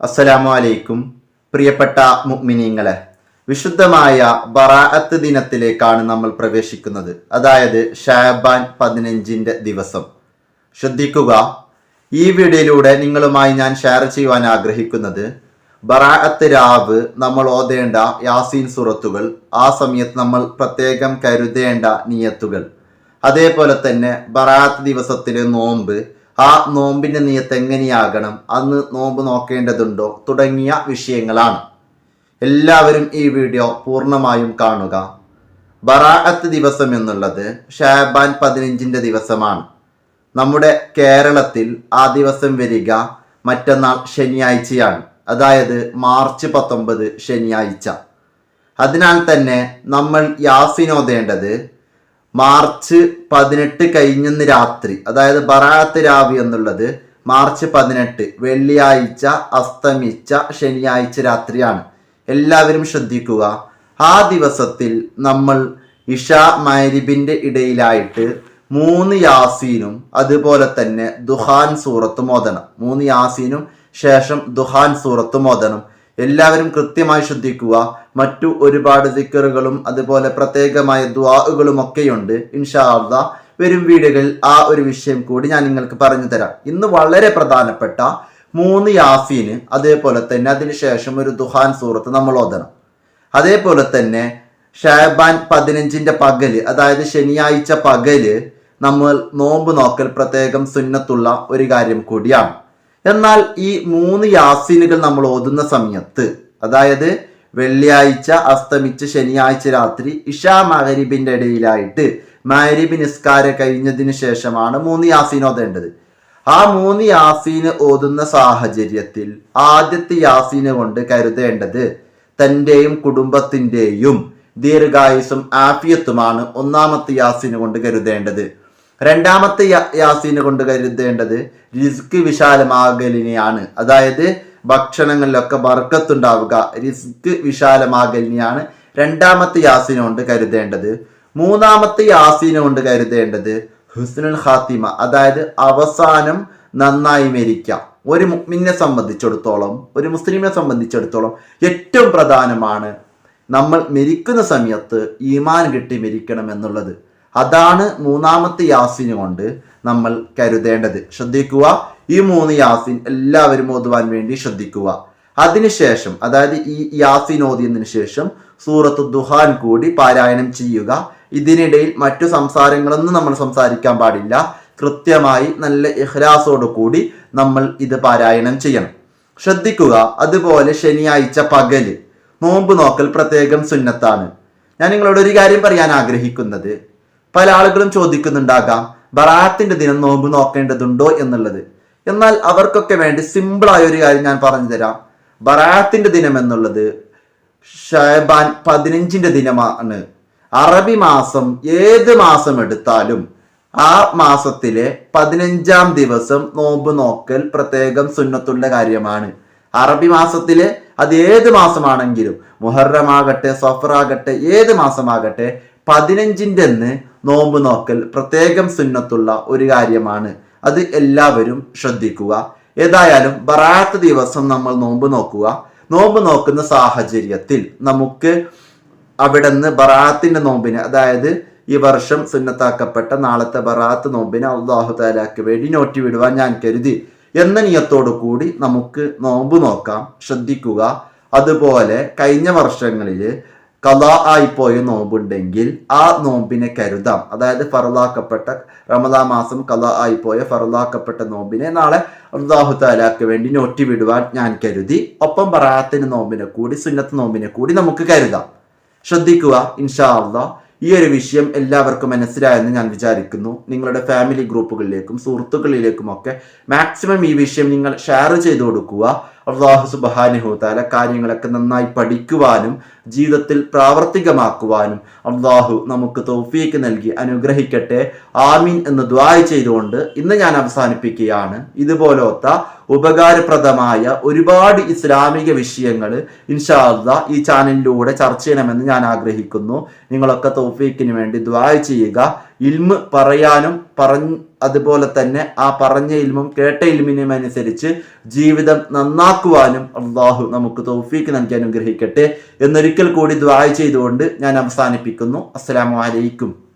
അസ്സലാമു അലൈക്കും പ്രിയപ്പെട്ട മുഗ്മിനീങ്ങളെ വിശുദ്ധമായ ബറാഅത്ത് ദിനത്തിലേക്കാണ് നമ്മൾ പ്രവേശിക്കുന്നത്. അതായത് ഷാബാൻ പതിനഞ്ചിന്റെ ദിവസം. ശ്രദ്ധിക്കുക ഈ വീഡിയോയിലൂടെ നിങ്ങളുമായി ഞാൻ ഷെയർ ചെയ്യുവാൻ ആഗ്രഹിക്കുന്നത് ബറാഅത്ത് രാവ് നമ്മൾ ഓതേണ്ട യാസീൻ സുറത്തുകൾ ആ സമയത്ത് നമ്മൾ പ്രത്യേകം കരുതേണ്ട നിയത്തുകൾ. അതേപോലെ തന്നെ ബറാഅത്ത് ദിവസത്തിലെ നോമ്പ് ആ നോമ്പിന്റെ നിയത്ത് എങ്ങനെയാകണം? അന്ന് നോമ്പ് നോക്കേണ്ടതുണ്ടോ? തുടങ്ങിയ വിഷയങ്ങളാണ്. എല്ലാവരും ഈ വീഡിയോ പൂർണമായും കാണുക. ബറാഅത്ത് ദിവസം എന്നുള്ളത് ഷാബാൻ പതിനഞ്ചിന്റെ ദിവസമാണ്. നമ്മുടെ കേരളത്തിൽ ആ ദിവസം വരിക മറ്റന്നാൾ ശനിയാഴ്ചയാണ്. അതായത് മാർച്ച് പത്തൊമ്പത് ശനിയാഴ്ച. അതിനാൽ തന്നെ നമ്മൾ യാസിനോദേണ്ടത് മാർച്ച് പതിനെട്ട് കഴിഞ്ഞെന്ന് രാത്രി. അതായത് ബറാത്ത് രാവി എന്നുള്ളത് മാർച്ച് പതിനെട്ട് വെള്ളിയാഴ്ച അസ്തമിച്ച ശനിയാഴ്ച രാത്രിയാണ്. എല്ലാവരും ശ്രദ്ധിക്കുക. ആ ദിവസത്തിൽ നമ്മൾ ഇഷ മൈരിബിന്റെ ഇടയിലായിട്ട് മൂന്ന് യാസീനും അതുപോലെ തന്നെ ദുഹാൻ സൂറത്തും ഓതണം മൂന്ന് യാസീനും ശേഷം ദുഹാൻ സൂറത്തും ഓതണം എല്ലാവരും കൃത്യമായി ശ്രദ്ധിക്കുക. മറ്റു ഒരുപാട് ദിക്കറുകളും അതുപോലെ പ്രത്യേകമായ ദ്വാകളും ഒക്കെയുണ്ട്. ഇൻഷാ അള്ളാ വരും വീടുകളിൽ ആ ഒരു വിഷയം കൂടി ഞാൻ നിങ്ങൾക്ക് പറഞ്ഞു തരാം. ഇന്ന് വളരെ പ്രധാനപ്പെട്ട മൂന്ന് യാഫീന് അതേപോലെ തന്നെ അതിനുശേഷം ഒരു ദുഹാൻ സൂറത്ത് നമ്മൾ ഓതണം. അതേപോലെ തന്നെ ഷാബാൻ പതിനഞ്ചിന്റെ പകൽ അതായത് ശനിയാഴ്ച പകൽ നമ്മൾ നോമ്പ് നോക്കൽ പ്രത്യേകം സുന്നത്തുള്ള ഒരു കാര്യം കൂടിയാണ്. എന്നാൽ ഈ മൂന്ന് യാസീനുകൾ നമ്മൾ ഓതുന്ന സമയത്ത് അതായത് വെള്ളിയാഴ്ച അസ്തമിച്ച് ശനിയാഴ്ച രാത്രി ഇഷാ മഹരിബിന്റെ ഇടയിലായിട്ട് മഹരിബ് നിസ്കാരം കഴിഞ്ഞതിന് ശേഷമാണ് മൂന്ന് യാസീൻ ഓതേണ്ടത്. ആ മൂന്ന് യാസീന് ഓതുന്ന സാഹചര്യത്തിൽ ആദ്യത്തെ യാസീന് കൊണ്ട് കരുതേണ്ടത് തന്റെയും കുടുംബത്തിന്റെയും ദീർഘായുസും ആഫിയത്തുമാണ് ഒന്നാമത്തെ യാസീന് കൊണ്ട് കരുതേണ്ടത്. രണ്ടാമത്തെ യാസീന് കൊണ്ട് കരുതേണ്ടത് റിസ്ക് വിശാലമാകലിനെയാണ്. അതായത് ഭക്ഷണങ്ങളിലൊക്കെ വർക്കത്തുണ്ടാവുക റിസ്ക് വിശാലമാകലിനെയാണ് രണ്ടാമത്തെ യാസീന കൊണ്ട് കരുതേണ്ടത്. മൂന്നാമത്തെ യാസീന കൊണ്ട് കരുതേണ്ടത് ഹുസ്നുൽ ഹാത്തിമ അതായത് അവസാനം നന്നായി മരിക്കാം. ഒരു മുഗ്മിനെ സംബന്ധിച്ചിടത്തോളം ഒരു മുസ്ലിമിനെ സംബന്ധിച്ചിടത്തോളം ഏറ്റവും പ്രധാനമാണ് നമ്മൾ മരിക്കുന്ന സമയത്ത് ഈമാൻ കിട്ടി മരിക്കണം എന്നുള്ളത്. അതാണ് മൂന്നാമത്തെ യാസിന് കൊണ്ട് നമ്മൾ കരുതേണ്ടത്. ശ്രദ്ധിക്കുക. ഈ മൂന്ന് യാസിൻ എല്ലാവരും ഓതുവാൻ വേണ്ടി ശ്രദ്ധിക്കുക. അതിനുശേഷം അതായത് ഈ യാസിൻ ഓതിയതിനു ശേഷം സൂറത്ത് ദുഹാൻ കൂടി പാരായണം ചെയ്യുക. ഇതിനിടയിൽ മറ്റു സംസാരങ്ങളൊന്നും നമ്മൾ സംസാരിക്കാൻ പാടില്ല. കൃത്യമായി നല്ല ഇഹ്ലാസോട് കൂടി നമ്മൾ ഇത് പാരായണം ചെയ്യണം. ശ്രദ്ധിക്കുക. അതുപോലെ ശനിയാഴ്ച പകൽ. നോമ്പ് നോക്കൽ പ്രത്യേകം സുന്നത്താണ്. ഞാൻ നിങ്ങളോട് ഒരു കാര്യം പറയാൻ ആഗ്രഹിക്കുന്നത്. പല ആളുകളും ചോദിക്കുന്നുണ്ടാകാം ബറാത്തിന്റെ ദിനം നോമ്പ് നോക്കേണ്ടതുണ്ടോ എന്നുള്ളത്. എന്നാൽ അവർക്കൊക്കെ വേണ്ടി സിമ്പിളായ ഒരു കാര്യം ഞാൻ പറഞ്ഞു തരാം. ബറാത്തിന്റെ ദിനം എന്നുള്ളത് ഷാബാൻ പതിനഞ്ചിന്റെ ദിനമാണ്. അറബി മാസം ഏത് മാസം എടുത്താലും ആ മാസത്തിലെ പതിനഞ്ചാം ദിവസം നോമ്പ് നോക്കൽ പ്രത്യേകം സുന്നത്തുള്ള കാര്യമാണ്. അറബി മാസത്തിലെ അത് ഏത് മാസമാണെങ്കിലും മുഹറമാകട്ടെ സഫറാകട്ടെ ഏത് മാസമാകട്ടെ പതിനഞ്ചിന്റെ അന്ന് നോമ്പ് നോക്കൽ പ്രത്യേകം സുന്നത്തുള്ള ഒരു കാര്യമാണ്. അത് എല്ലാവരും ശ്രദ്ധിക്കുക. ഏതായാലും ബറാത്ത് ദിവസം നമ്മൾ നോമ്പ് നോക്കുക. നോമ്പ് നോക്കുന്ന സാഹചര്യത്തിൽ നമുക്ക് അവിടുന്ന് ബറാത്തിന്റെ നോമ്പിന് അതായത് ഈ വർഷം സുന്നത്താക്കപ്പെട്ട നാളത്തെ ബറാത്ത് നോമ്പിന് അള്ളാഹു താലാക്ക് വേണ്ടി നോറ്റി വിടുവാൻ ഞാൻ കരുതി. എന്ന നിയത്തോടു കൂടി നമുക്ക് നോമ്പ് നോക്കാം ശ്രദ്ധിക്കുക. അതുപോലെ കഴിഞ്ഞ വർഷങ്ങളിൽ കഥ ആയിപ്പോയ നോമ്പുണ്ടെങ്കിൽ ആ നോമ്പിനെ കരുതാം. അതായത് ഫറലാക്കപ്പെട്ട റമദാ മാസം കഥ ആയിപ്പോയ ഫറലാക്കപ്പെട്ട നോമ്പിനെ നാളെ അള്ളാഹു താലാക്ക് വേണ്ടി നോറ്റി വിടുവാൻ ഞാൻ കരുതി. ഒപ്പം പറയാത്തിന് നോമ്പിനെ കൂടി സുന്നത്ത് നോമ്പിനെ കൂടി നമുക്ക് കരുതാം. ശ്രദ്ധിക്കുക ഇൻഷാ അള്ളാ ഈ ഒരു വിഷയം എല്ലാവർക്കും മനസ്സിലായെന്ന് ഞാൻ വിചാരിക്കുന്നു. നിങ്ങളുടെ ഫാമിലി ഗ്രൂപ്പുകളിലേക്കും സുഹൃത്തുക്കളിലേക്കും ഒക്കെ മാക്സിമം ഈ വിഷയം നിങ്ങൾ ഷെയർ ചെയ്തു കൊടുക്കുക. അള്ളാഹു സുബാനുഹുത്താല കാര്യങ്ങളൊക്കെ നന്നായി പഠിക്കുവാനും ജീവിതത്തിൽ പ്രാവർത്തികമാക്കുവാനും അള്ളാഹു നമുക്ക് തൗഫീക്ക് നൽകി അനുഗ്രഹിക്കട്ടെ. ആമീൻ എന്ന് ദ്വായ ചെയ്തുകൊണ്ട് ഇന്ന് ഞാൻ അവസാനിപ്പിക്കുകയാണ്. ഇതുപോലത്തെ ഉപകാരപ്രദമായ ഒരുപാട് ഇസ്ലാമിക വിഷയങ്ങൾ ഇൻഷാല്ല ഈ ചാനലിലൂടെ ചർച്ച ചെയ്യണമെന്ന് ഞാൻ ആഗ്രഹിക്കുന്നു. നിങ്ങളൊക്കെ തൗഫീക്കിന് വേണ്ടി ദ്വായ ചെയ്യുക. ഇൽമ് പറയാനും പറഞ്ഞ് അതുപോലെ തന്നെ ആ പറഞ്ഞ ഇൽമും കേട്ട ഇൽമിനും അനുസരിച്ച് ജീവിതം നന്നാക്കുവാനും അള്ളാഹു നമുക്ക് തൗഫീക്ക് നൽകി അനുഗ്രഹിക്കട്ടെ. എന്നൊരിക്കൽ കൂടി ദ്വായ ചെയ്തുകൊണ്ട് ഞാൻ അവസാനിപ്പിക്കുന്നു. അസ്സലാമു അലൈക്കും.